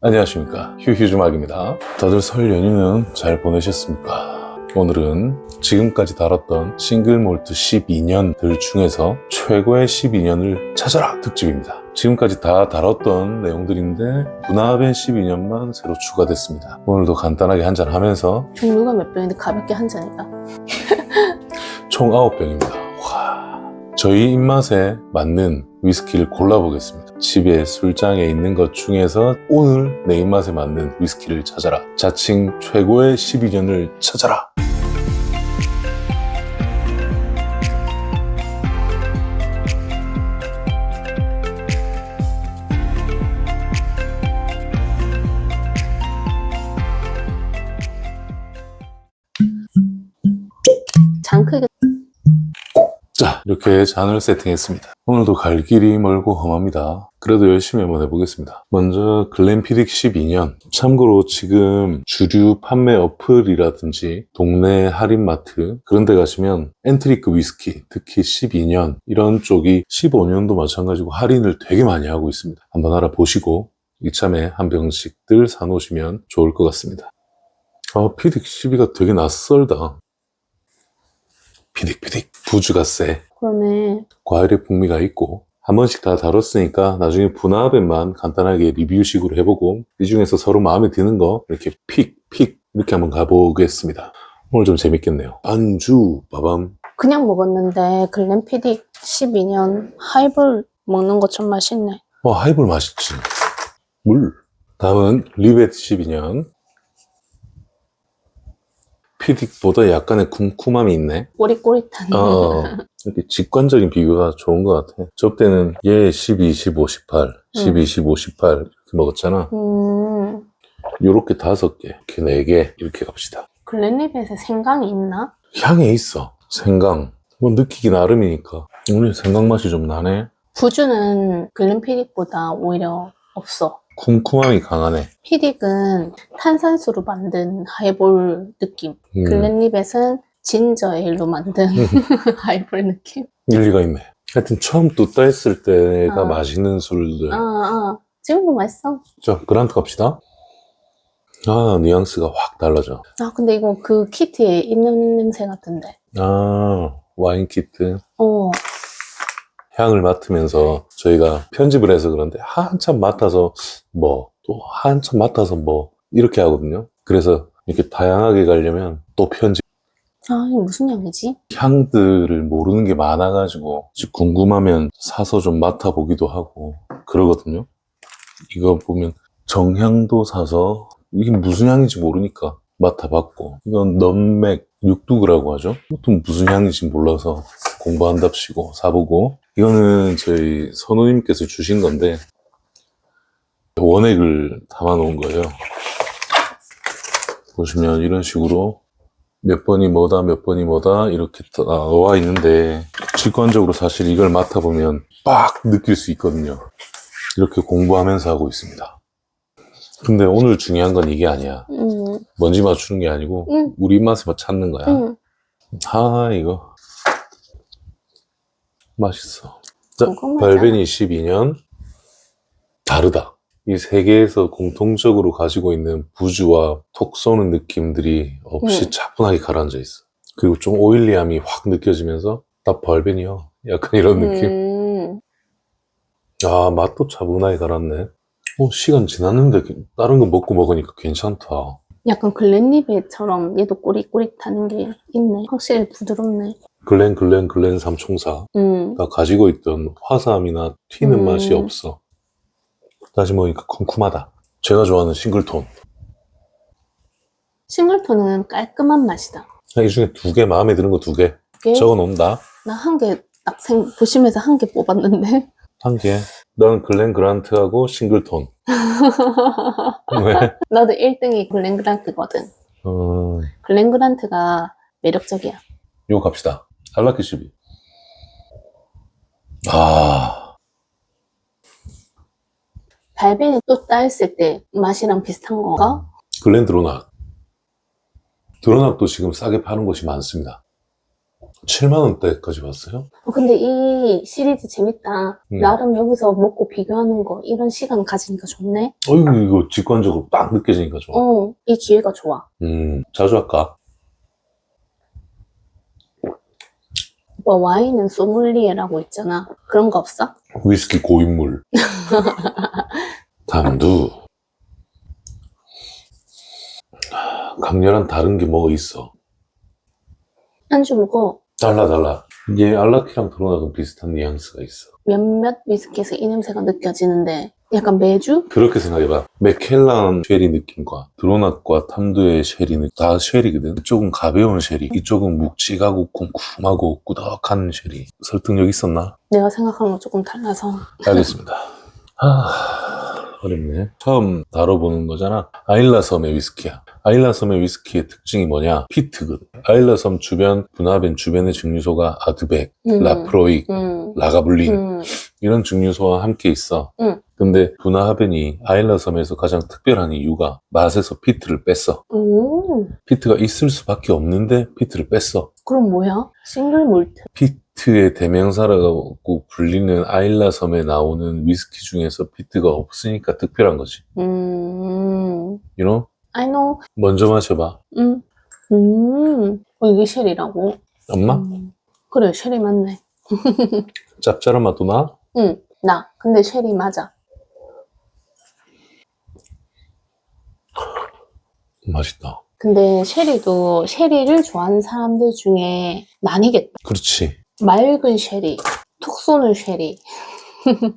안녕하십니까. 휴휴주막입니다. 다들 설 연휴는 잘 보내셨습니까? 오늘은 지금까지 다뤘던 싱글몰트 12년들 중에서 최고의 12년을 찾아라 특집입니다. 지금까지 다 다뤘던 내용들인데 분화된 12년만 새로 추가됐습니다. 오늘도 간단하게 한잔 하면서 종류가 몇 병인데 가볍게 한 잔이다. 총 9병입니다. 와. 저희 입맛에 맞는 위스키를 골라보겠습니다. 집에 술장에 있는 것 중에서 오늘 내 입맛에 맞는 위스키를 찾아라. 자칭 최고의 12년을 찾아라. 자, 이렇게 잔을 세팅했습니다. 오늘도 갈 길이 멀고 험합니다. 그래도 열심히 한번 해보겠습니다. 먼저 글램피딕 12년. 참고로 지금 주류 판매 어플이라든지 동네 할인마트 그런 데 가시면 엔트리급 위스키, 특히 12년 이런 쪽이 15년도 마찬가지고 할인을 되게 많이 하고 있습니다. 한번 알아보시고 이참에 한 병씩들 사놓으시면 좋을 것 같습니다. 아, 피딕 12가 되게 낯설다. 피딕피딕 부주가 세 그러네. 과일의 풍미가 있고. 한 번씩 다 다뤘으니까 나중에 분화벤만 간단하게 리뷰식으로 해보고 이 중에서 서로 마음에 드는 거 이렇게 픽 픽 이렇게 한번 가보겠습니다. 오늘 좀 재밌겠네요. 안주 빠밤. 그냥 먹었는데 글램피딕 12년 하이볼 먹는 것 좀 맛있네. 어 하이볼 맛있지. 물. 다음은 리벳 12년 피딕보다 약간의 쿰쿰함이 있네 꼬릿꼬릿한. 어, 이렇게 직관적인 비교가 좋은 것 같아. 저 때는 얘 12, 15, 18, 12, 15, 18 이렇게 먹었잖아. 음, 요렇게 다섯 개, 이렇게 네 개, 이렇게 갑시다. 글램리벳에 생강이 있나? 향에 있어. 생강. 뭐 느끼기 나름이니까. 오늘 생강 맛이 좀 나네. 부주는 글램피딕보다 오히려 없어. 쿰쿰함이 강하네. 피딕은 탄산수로 만든 하이볼 느낌. 음, 글램리벳은 진저 에일로 만든 음. 하이볼 느낌. 일리가 있네. 하여튼 처음 뚜따 했을 때가 어. 맛있는 술들. 아, 아. 지금도 맛있어. 자, 그란트 갑시다. 아, 뉘앙스가 확 달라져. 아, 근데 이거 그 키트에 있는 냄새 같은데. 아, 와인 키트. 어, 향을 맡으면서 저희가 편집을 해서 그런데 한참 맡아서 뭐, 또 한참 맡아서 뭐, 이렇게 하거든요. 그래서 이렇게 다양하게 가려면 또 편집, 아, 이게 무슨 향이지? 향들을 모르는 게 많아가지고, 궁금하면 사서 좀 맡아보기도 하고, 그러거든요. 이거 보면 정향도 사서, 이게 무슨 향인지 모르니까 맡아봤고, 이건 넘맥 육두그라고 하죠. 보통 무슨 향인지 몰라서 공부한답시고 사보고, 이거는 저희 선우님께서 주신 건데, 원액을 담아 놓은 거예요. 보시면 이런 식으로 몇 번이 뭐다, 몇 번이 뭐다, 이렇게 다 나와 있는데, 직관적으로 사실 이걸 맡아보면 빡 느낄 수 있거든요. 이렇게 공부하면서 하고 있습니다. 근데 오늘 중요한 건 이게 아니야. 음, 먼지 맞추는 게 아니고, 음, 우리 입맛에 찾는 거야. 음. 아, 이거. 맛있어. 자, 궁금하다. 발베니 12년. 다르다. 이 세계에서 공통적으로 가지고 있는 부주와 톡 쏘는 느낌들이 없이 음. 차분하게 가라앉아 있어. 그리고 좀 오일리함이 확 느껴지면서 딱 발베니요. 약간 이런 느낌. 음, 아, 맛도 차분하게 갈았네. 어, 시간 지났는데 다른 거 먹고 먹으니까 괜찮다. 약간 글렌리벳처럼 얘도 꼬릿꼬릿한 게 있네. 확실히 부드럽네. 글렌, 글렌, 글렌 삼총사. 음, 가 가지고 있던 화사함이나 튀는 음. 맛이 없어. 다시 먹으니까 쿰쿰하다. 제가 좋아하는 싱글톤. 싱글톤은 깔끔한 맛이다. 이 중에 두 개 마음에 드는 거 두개 이게 적어 놓는다. 나 한개딱 생, 보시면서 한 개 뽑았는데. 한 개. 넌 글렌 그란트하고 싱글톤. 왜? 나도 1등이 글렌 그란트거든. 어, 글렌 그란트가 매력적이야. 이거 갑시다. 알라키 12. 아, 발베니 또 따했을 때 맛이랑 비슷한 건가? 글렌 드로낙. 드로낙도 지금 싸게 파는 곳이 많습니다. 7만 원대까지 봤어요? 어, 근데 이 시리즈 재밌다. 음. 나름 여기서 먹고 비교하는 거 이런 시간 가지니까 좋네. 어이구, 이거 직관적으로 딱 느껴지니까 좋아. 어, 이 기회가 좋아. 음, 자주 할까? 오빠 와인은 소믈리에라고 있잖아. 그런 거 없어? 위스키 고인물. 담두. 강렬한 다른 게 뭐가 있어? 안주 먹고 달라, 달라. 이게 알라키랑 드로나가 비슷한 뉘앙스가 있어. 몇몇 위스키에서 이 냄새가 느껴지는데 약간 매주? 그렇게 생각해봐. 맥켈란 쉐리 느낌과 드로낫과 탐두의 쉐리는 다 쉐리거든. 이쪽은 가벼운 쉐리, 이쪽은 묵직하고 쿰쿰하고 꾸덕한 쉐리. 설득력 있었나? 내가 생각하는 거 조금 달라서. 알겠습니다. 하, 어렵네. 처음 다뤄보는 거잖아. 아일라 섬의 위스키야. 아일라 섬의 위스키의 특징이 뭐냐? 피트거든. 아일라 섬 주변, 분화벤 주변의 증류소가 아드백, 음. 라프로익, 음. 라가블린 음. 이런 증류소와 함께 있어. 응. 근데 분화하벤이 아일라 섬에서 가장 특별한 이유가 맛에서 피트를 뺐어. 오. 피트가 있을 수밖에 없는데 피트를 뺐어. 그럼 뭐야? 싱글 몰트. 피트의 대명사라고 불리는 아일라 섬에 나오는 위스키 중에서 피트가 없으니까 특별한 거지. 음. You know? I know. 먼저 마셔봐. 음. 음. 어, 이게 쉘이라고? 엄마? 음. 그래, 쉘이 맞네. 짭짤한 맛도 나? 응, 나. 근데 쉘이 맞아. 맛있다. 근데 쉐리도 쉐리를 좋아하는 사람들 중에 나뉘겠다. 그렇지. 맑은 쉐리, 톡 쏘는 쉐리.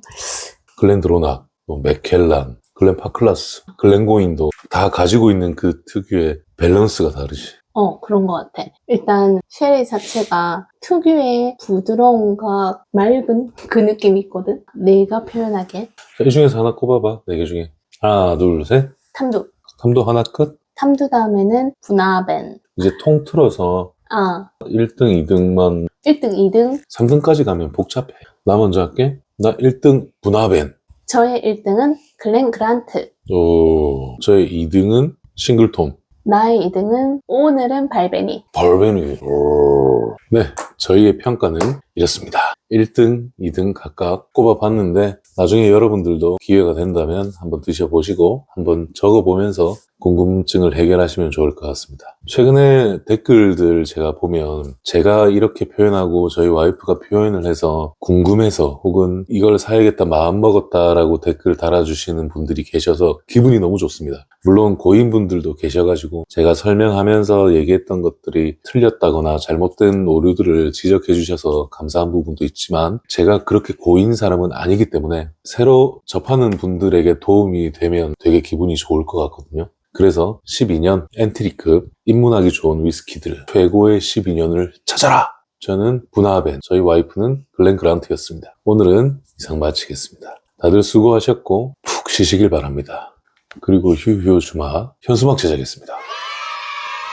글렌드로낙, 뭐 맥켈란, 글렌 파클라스, 글렌 고인도 다 가지고 있는 그 특유의 밸런스가 다르지. 어, 그런 것 같아. 일단 쉐리 자체가 특유의 부드러움과 맑은 그 느낌이 있거든. 내가 표현하기에. 자, 이 중에서 하나 꼽아봐. 네 개 중에. 하나, 둘, 셋. 탐두. 탐도 하나 끝. 탐두 다음에는 분화벤. 이제 통틀어서 아, 1등, 2등만 1등, 2등. 3등까지 가면 복잡해. 나 먼저 할게. 나 1등 분화벤. 저의 1등은 글렌 그란트. 오, 저의 2등은 싱글톤. 나의 2등은 오늘은 발베니. 벌벤이. 오. 네, 저희의 평가는 이렇습니다. 1등, 2등 각각 꼽아봤는데 나중에 여러분들도 기회가 된다면 한번 드셔보시고 한번 적어보면서 궁금증을 해결하시면 좋을 것 같습니다. 최근에 댓글들 제가 보면 제가 이렇게 표현하고 저희 와이프가 표현을 해서 궁금해서 혹은 이걸 사야겠다 마음먹었다라고 댓글 달아주시는 분들이 계셔서 기분이 너무 좋습니다. 물론 고인분들도 계셔가지고 제가 설명하면서 얘기했던 것들이 틀렸다거나 잘못된 오류들을 지적해 주셔서 감사한 부분도 있지만 제가 그렇게 고인 사람은 아니기 때문에 새로 접하는 분들에게 도움이 되면 되게 기분이 좋을 것 같거든요. 그래서 12년 엔트리급 입문하기 좋은 위스키들 최고의 12년을 찾아라! 저는 분화벤, 저희 와이프는 글렌 그란트였습니다. 오늘은 이상 마치겠습니다. 다들 수고하셨고 푹 쉬시길 바랍니다. 그리고 휴휴 주마 현수막 제작했습니다.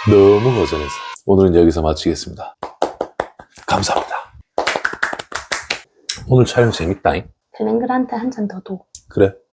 너무 허전해서 오늘은 여기서 마치겠습니다. 감사합니다. 오늘 촬영 재밌다잉? 그란트 한잔 더 둬. 그래